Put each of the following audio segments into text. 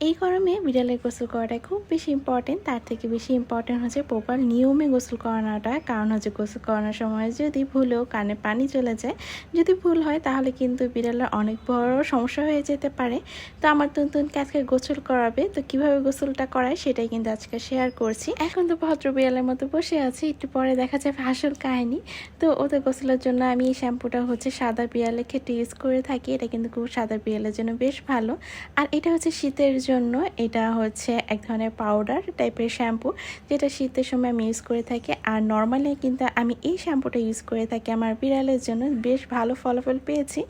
এই গরমে বিড়ালের গোসল করাটা খুব বেশি ইম্পর্টেন্ট তার থেকে বেশি ইম্পর্টেন্ট হচ্ছে প্রপার নিয়মে গোসল করানোটা। কারণ হচ্ছে গোসল করানোর সময় যদি ভুলেও কানে পানি চলে যায়। যদি ভুল হয়, তাহলে কিন্তু বিড়ালের অনেক বড় সমস্যা হয়ে যেতে পারে। তো আমার নতুন আজকে গোসল করাবে। তো কীভাবে গোসলটা করায়, সেটাই কিন্তু আজকে শেয়ার করছি। এখন তো ভদ্র বিড়ালের মতো বসে আছি। একটু পরে দেখা যাবে আসল কাহিনী। তো ওদের গোসলের জন্য আমি এই শ্যাম্পুটা হচ্ছে সাদা বিড়ালে ক্ষেত্রে ইউজ করে থাকি। এটা কিন্তু খুব সাদা বিড়ালের জন্য বেশ ভালো। আর এটা হচ্ছে শীতের জন্য এটা হচ্ছে এক ধরনের পাউডার টাইপের শ্যাম্পু যেটা শীতের সময় আমি ইউজ করে থাকি। আর নর্মালি কিন্তু আমি এই শ্যাম্পুটা ইউজ করে থাকি। আমার বিড়ালের জন্য বেশ ভালো ফলাফল পেয়েছি।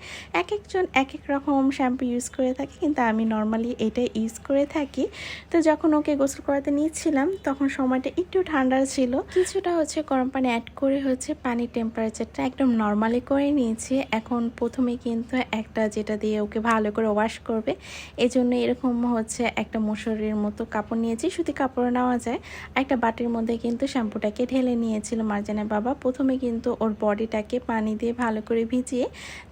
এক একজন এক এক রকম শ্যাম্পু ইউজ করে থাকে, কিন্তু আমি নর্মালি এটা ইউজ করে থাকি। তো যখন ওকে গোসল করাতে নিয়েছিলাম তখন সময়টা একটু ঠান্ডা ছিল। কিছুটা হচ্ছে গরম পানি অ্যাড করে হচ্ছে পানির টেম্পারেচারটা একদম নর্মালি করে নিয়েছি। এখন প্রথমে কিন্তু একটা যেটা দিয়ে ওকে ভালো করে ওয়াশ করবে। এই জন্য এরকম হচ্ছে একটা মশুরির মতো কাপড় নিয়েছি, সুতি কাপড় নেওয়া যায়। একটা বাটির মধ্যে কিন্তু শ্যাম্পুটাকে ঢেলে নিয়েছিল মার্জানের বাবা। প্রথমে কিন্তু ওর বডিটাকে পানি দিয়ে ভালো করে ভিজিয়ে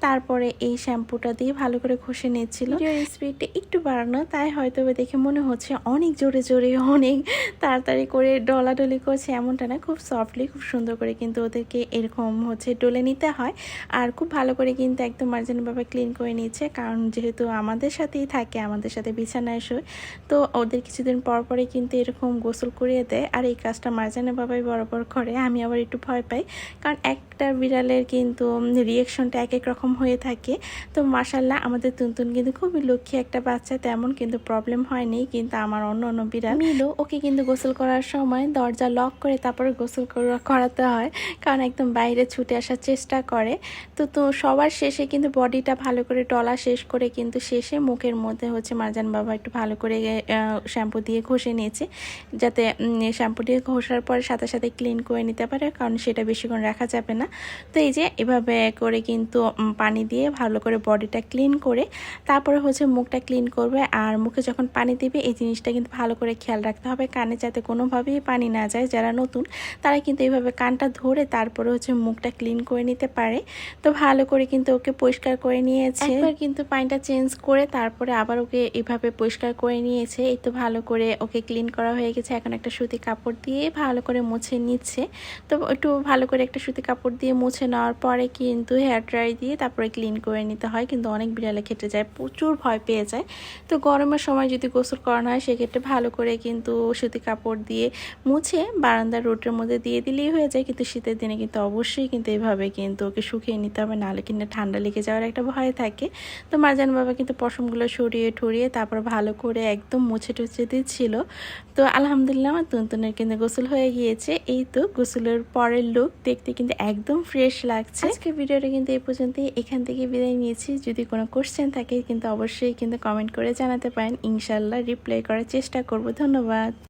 তারপরে এই শ্যাম্পুটা দিয়ে ভালো করে ঘষে নিচ্ছিল স্পিডটা একটু বাড়ানো, তাই হয়তো দেখে মনে হচ্ছে অনেক জোরে জোরে, অনেক তাড়াতাড়ি করে ডলাডলি করছে এমনটা না। খুব সফটলি খুব সুন্দর করে কিন্তু ওদেরকে এরকম হচ্ছে ডলে নিতে হয়। আর খুব ভালো করে কিন্তু একদম মার্জানের বাবা ক্লিন করে নিচ্ছে কারণ যেহেতু আমাদের সাথেই থাকে, আমাদের সাথে বিছানায় শোয় তো ওদের কিছুদিন পর পরে কিন্তু এরকম গোসল করিয়ে দেয়। আর এই কাজটা মার্জানে বাবাই বরাবর করে আমি আবার একটু ভয় পাই। কারণ একটা বিড়ালের কিন্তু রিয়েকশনটা এক এক রকম হয়ে থাকে। তো মাসাল্লাহ আমাদের তুনতুন কিন্তু খুবই লক্ষ্মী একটা বাচ্চা তেমন কিন্তু প্রবলেম হয়নি। কিন্তু আমার অন্য অন্য বিড়াল মিলো। ওকে কিন্তু গোসল করার সময় দরজা লক করে তারপরে গোসল করাতে হয়। কারণ একদম বাইরে ছুটে আসার চেষ্টা করে। তো তো সবার শেষে কিন্তু বডিটা ভালো করে টলা শেষ করে কিন্তু শেষে মুখের মধ্যে হচ্ছে মারজান বাবা একটু ভালো করে শ্যাম্পু দিয়ে ঘষে নিয়েছে। যাতে শ্যাম্পু দিয়ে ঘষার পর সাথে সাথে ক্লিন করে নিতে পারে, কারণ সেটা বেশিক্ষণ রাখা যাবে না। তো এই যে, এভাবে করে কিন্তু পানি দিয়ে ভালো করে বডিটা ক্লিন করে, তারপরে হচ্ছে মুখটা ক্লিন করবে। আর মুখে যখন পানি দিবে, এই জিনিসটা কিন্তু ভালো করে খেয়াল রাখতে হবে কানে, যাতে কোনোভাবেই পানি না যায়। যারা নতুন, তারা কিন্তু এইভাবে কানটা ধরে তারপরে হচ্ছে মুখটা ক্লিন করে নিতে পারে। তো ভালো করে কিন্তু ওকে পরিষ্কার করে নিয়েছে। কিন্তু পানিটা চেঞ্জ করে, তারপরে আবার ওকে এভাবে পরিষ্কার করে নিয়েছে। এই তো ভালো করে ওকে ক্লিন করা হয়ে গেছে। এখন একটা সুতি কাপড় দিয়ে ভালো করে মুছে নিচ্ছে। তো একটু ভালো করে একটা সুতি কাপড় দিয়ে মুছে নেওয়ার পরে কিন্তু হেয়ার ড্রাই দিয়ে তারপরে ক্লিন করে নিতে হয়। কিন্তু অনেক বিড়ালে খেটে যায়, প্রচুর ভয় পেয়ে যায়। তো গরমের সময় যদি গোসল করানো হয়, সেক্ষেত্রে ভালো করে কিন্তু সুতি কাপড় দিয়ে মুছে বারান্দার রোডের মধ্যে দিয়ে দিলেই হয়ে যায়। কিন্তু শীতের দিনে কিন্তু অবশ্যই কিন্তু এভাবে কিন্তু ওকে শুকিয়ে নিতে হবে। নাহলে কিন্তু ঠান্ডা লেগে যাওয়ার একটা ভয় থাকে। তো মারজান বাবা কিন্তু পশমগুলো সরিয়ে ঠরিয়ে তারপর ভালো করে একদম মুছে টুছে দিচ্ছিল। তো আলহামদুলিল্লাহ আমার তুনতুনের কিন্তু গোসল হয়ে গিয়েছে। এই তো গোসলের পরের লুক দেখতে কিন্তু একদম ফ্রেশ লাগছে। আজকে ভিডিওটা কিন্তু এই পর্যন্তই। এখান থেকে বিদায় নিয়েছি। যদি কোনো কোশ্চেন থাকে কিন্তু অবশ্যই কিন্তু কমেন্ট করে জানাতে পারেন। ইনশাল্লাহ রিপ্লাই করার চেষ্টা করব। ধন্যবাদ।